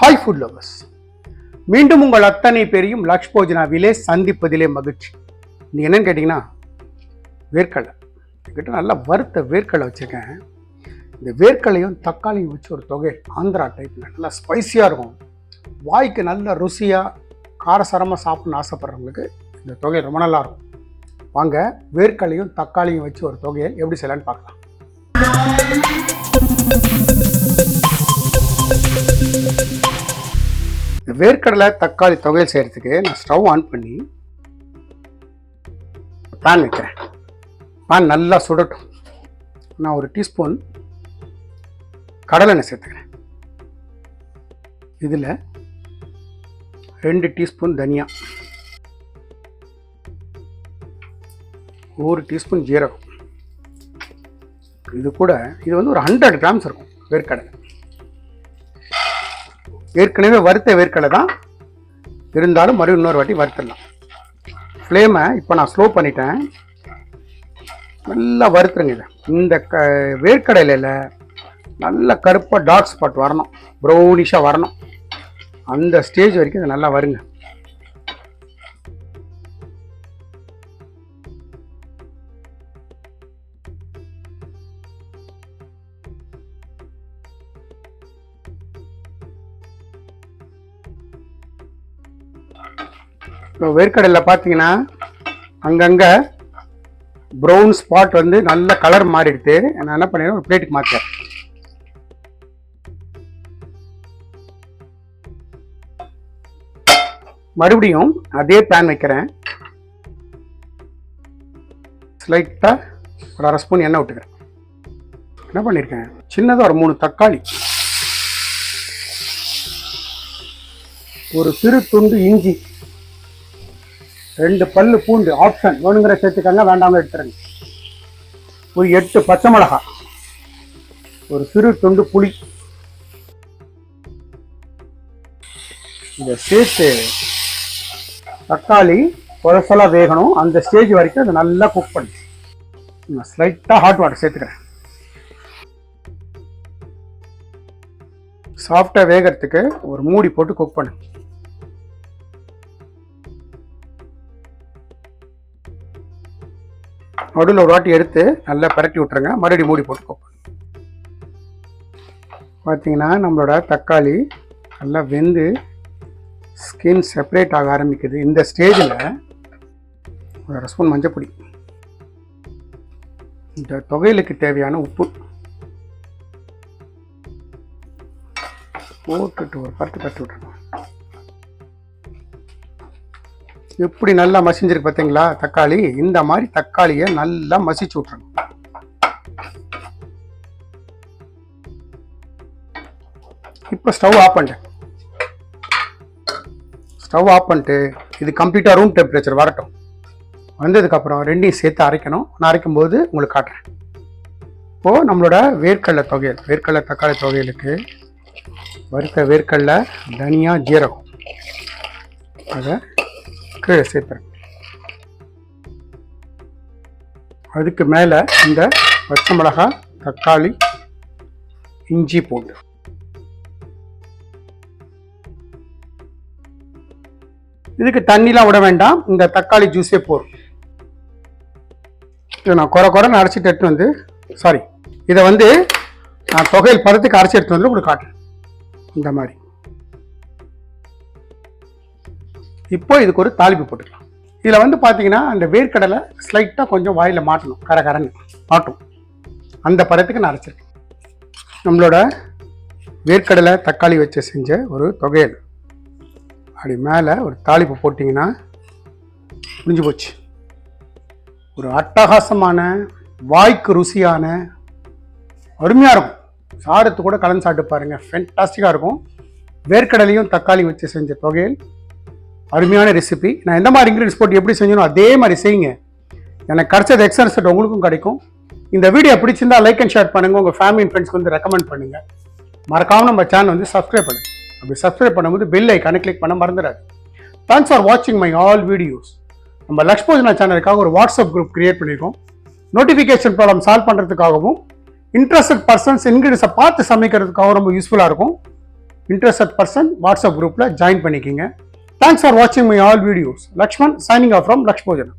Hi food lovers மீண்டும் உங்கள் அத்தனை பேரையும் லக்ஷ் போஜனாவிலே சந்திப்பதிலே மகிழ்ச்சி. நீ என்னன்னு கேட்டிங்கன்னா வேர்க்கடலை. என்கிட்ட நல்லா வறுத்த வேர்க்கடலை வச்சுருக்கேன். இந்த வேர்க்கடலையும் தக்காளியும் வச்சு ஒரு தொகை ஆந்திரா டைப்பில் நல்லா ஸ்பைசியாக இருக்கும். வாய்க்கு நல்ல ருசியாக காரசாரமாக சாப்பிட்ணுன்னு ஆசைப்பட்றவங்களுக்கு இந்த தொகை ரொம்ப நல்லா இருக்கும். வாங்க வேர்க்கடலையும் தக்காளியும் வச்சு ஒரு தொகையை எப்படி செய்யலான்னு பார்க்கலாம். வேர்க்கடலை தக்காளி தொகையல் செய்கிறதுக்கு நான் ஸ்டவ் ஆன் பண்ணி பேன் வைக்கிறேன். பேன் நல்லா சுடட்டும். நான் ஒரு டீஸ்பூன் கடலெண்ணெய் சேர்த்துக்கிறேன். இதில் ரெண்டு டீஸ்பூன் தனியா ஒரு டீஸ்பூன் ஜீரகம். இது கூட இது வந்து ஒரு ஹண்ட்ரட் கிராம்ஸ் இருக்கும் வேர்க்கடலை. ஏற்கனவே வறுத்த வேர்க்கடலை தான் இருந்தாலும் மறுபடியும் இன்னொரு வாட்டி வறுத்துடலாம். ஃப்ளேமை இப்போ நான் ஸ்லோ பண்ணிட்டேன். நல்லா வறுத்துருங்க இதை. இந்த க வேர்க்கடலையில் நல்ல கருப்பாக டார்க் ஸ்பாட் வரணும். ப்ரௌனிஷாக வரணும். அந்த ஸ்டேஜ் வரைக்கும் இதை நல்லா வருங்க. இப்போ வேர்க்கடலில் பார்த்தீங்கன்னா அங்கங்கே ப்ரௌன் ஸ்பாட் வந்து நல்ல கலர் மாறிடுது. நான் என்ன பண்ணிடுறேன் ஒரு பிளேட்டுக்கு மாற்றேன் மறுபடியும் அதே பேன் வைக்கிறேன். ஸ்லைட்டாக ஒரு அரை ஸ்பூன் எண்ணெய் விட்டுக்கிறேன். என்ன பண்ணியிருக்கேன் சின்னதாக ஒரு மூணு தக்காளி. ஒரு சிறு துண்டு இஞ்சி. ரெண்டு பல்லு பூண்டு ஆப்ஷன் வேணுங்கிற சேர்த்துக்கங்க வேண்டாமல் எடுத்துருங்க. ஒரு எட்டு பச்சை மிளகாய் ஒரு சிறு துண்டு புளி. இதை சேர்த்து தக்காளி கொலசலாக வேகணும். அந்த ஸ்டேஜ் வரைக்கும் அதை நல்லா குக் பண்ணி. நான் ஸ்லைட்டாக ஹாட் வாட்டர் சேர்த்துக்கிறேன். சாஃப்டாக வேகிறதுக்கு ஒரு மூடி போட்டு குக் பண்ணு. நடுவில் ஒரு வாட்டி எடுத்து நல்லா பரட்டி விட்ருங்க மறுபடியும் மூடி போட்டு குக் பார்த்தீங்கன்னா நம்மளோட தக்காளி நல்லா வெந்து ஸ்கின் செப்பரேட் ஆக ஆரம்பிக்குது. இந்த ஸ்டேஜில் ஒரு ஸ்பூன் மஞ்சப்பொடி இந்த தொகையிலுக்கு தேவையான உப்பு போட்டுட்டு ஒரு பரட்டு பரட்டி விட்ருங்க எப்படி நல்லா மசிஞ்சிருக்கு பார்த்தீங்களா தக்காளி. இந்த மாதிரி தக்காளியை நல்லா மசிச்சு விட்ருங்க இப்போ ஸ்டவ் ஆஃப் பண்ணிட்டேன். ஸ்டவ் ஆஃப் பண்ணிட்டு இது கம்ப்ளீட்டாக ரூம் டெம்பரேச்சர் வரட்டும். வந்ததுக்கப்புறம் ரெண்டையும் சேர்த்து அரைக்கணும். நான் அரைக்கும் போது உங்களுக்கு காட்டுறேன். இப்போது நம்மளோட வேர்க்கடலை தொகையல். வேர்க்கடலை தக்காளி தொகையலுக்கு வறுத்த வேர்க்கடலை தனியாக ஜீரகம். அதை கீழே சேர்த்துறேன் அதுக்கு மேலே இந்த பச்சை மிளகாய் தக்காளி இஞ்சி பூண்டு. இதுக்கு தண்ணிலாம் விட வேண்டாம். இந்த தக்காளி ஜூஸே போதும். இதை நான் குறை குறை அரைச்சிட்டு எடுத்து வந்து சாரி இதை வந்து நான் தொகையில் பதத்துக்கு அரைச்சி எடுத்து வந்து உங்களுக்கு காட்டுறேன். இந்த மாதிரி. இப்போ இதுக்கு ஒரு தாளிப்பு போட்டுக்கலாம். இதில் வந்து பார்த்தீங்கன்னா அந்த வேர்க்கடலை ஸ்லைட்டாக கொஞ்சம் வாயில் மாட்டணும். கரகரன் மாட்டும் அந்த படத்துக்கு நான் அரைச்சிருக்கேன். நம்மளோட வேர்க்கடலை தக்காளி வச்சு செஞ்ச ஒரு தொகையல். அப்படி மேலே ஒரு தாளிப்பு போட்டிங்கன்னா முடிஞ்சு போச்சு. ஒரு அட்டகாசமான வாய்க்கு ருசியான அருமையாக இருக்கும். சாதத்து கூட கலந்து சாப்பிட்டு பாருங்கள் ஃபென்டாஸ்டிக்காக இருக்கும். வேர்க்கடலையும் தக்காளி வச்சு செஞ்ச தொகையல். அருமையான ரெசிபி நான் எந்த மாதிரி இன்க்ரீடியன்ஸ் போட்டு எப்படி செஞ்சணும் அதே மாதிரி செய்யுங்க. எனக்கு கிடச்சது எக்ஸ்ட்ரா செட் உங்களுக்கும் கிடைக்கும். இந்த வீடியோ பிடிச்சிருந்தா லைக் அண்ட் ஷேர் பண்ணுங்கள் உங்கள் ஃபேமிலி அண்ட் ஃப்ரெண்ட்ஸ்க்கு வந்து ரெக்கமெண்ட் பண்ணுங்கள் மறக்காம நம்ம சேனல் வந்து சப்ஸ்கிரைப் பண்ணுங்கள் அப்படி சப்ஸ்கிரைப் பண்ணும்போது பெல் ஐக்கானை கிளிக் பண்ண மறந்துடாது. தேங்க்ஸ் ஃபார் வாட்சிங் மை ஆல் வீடியோஸ் நம்ம லக்ஷ்மோஜனா சேனலுக்காக ஒரு வாட்ஸ்அப் குரூப் கிரியேட் பண்ணியிருக்கோம் நோட்டிஃபிகேஷன் ப்ராப்ளம் சால்வ் பண்ணுறதுக்காகவும் இன்ட்ரெஸ்டட் பர்சன்ஸ் இன்க்ரீடியன்ஸை பார்த்து சமைக்கிறதுக்காகவும் ரொம்ப யூஸ்ஃபுல்லாக இருக்கும். இன்ட்ரெஸ்டட் பர்சன் வாட்ஸ்அப் குரூப்பில் ஜாயின் பண்ணிக்கிங்க. Thanks for watching my all videos. Lakshman signing off from Lakshmojana.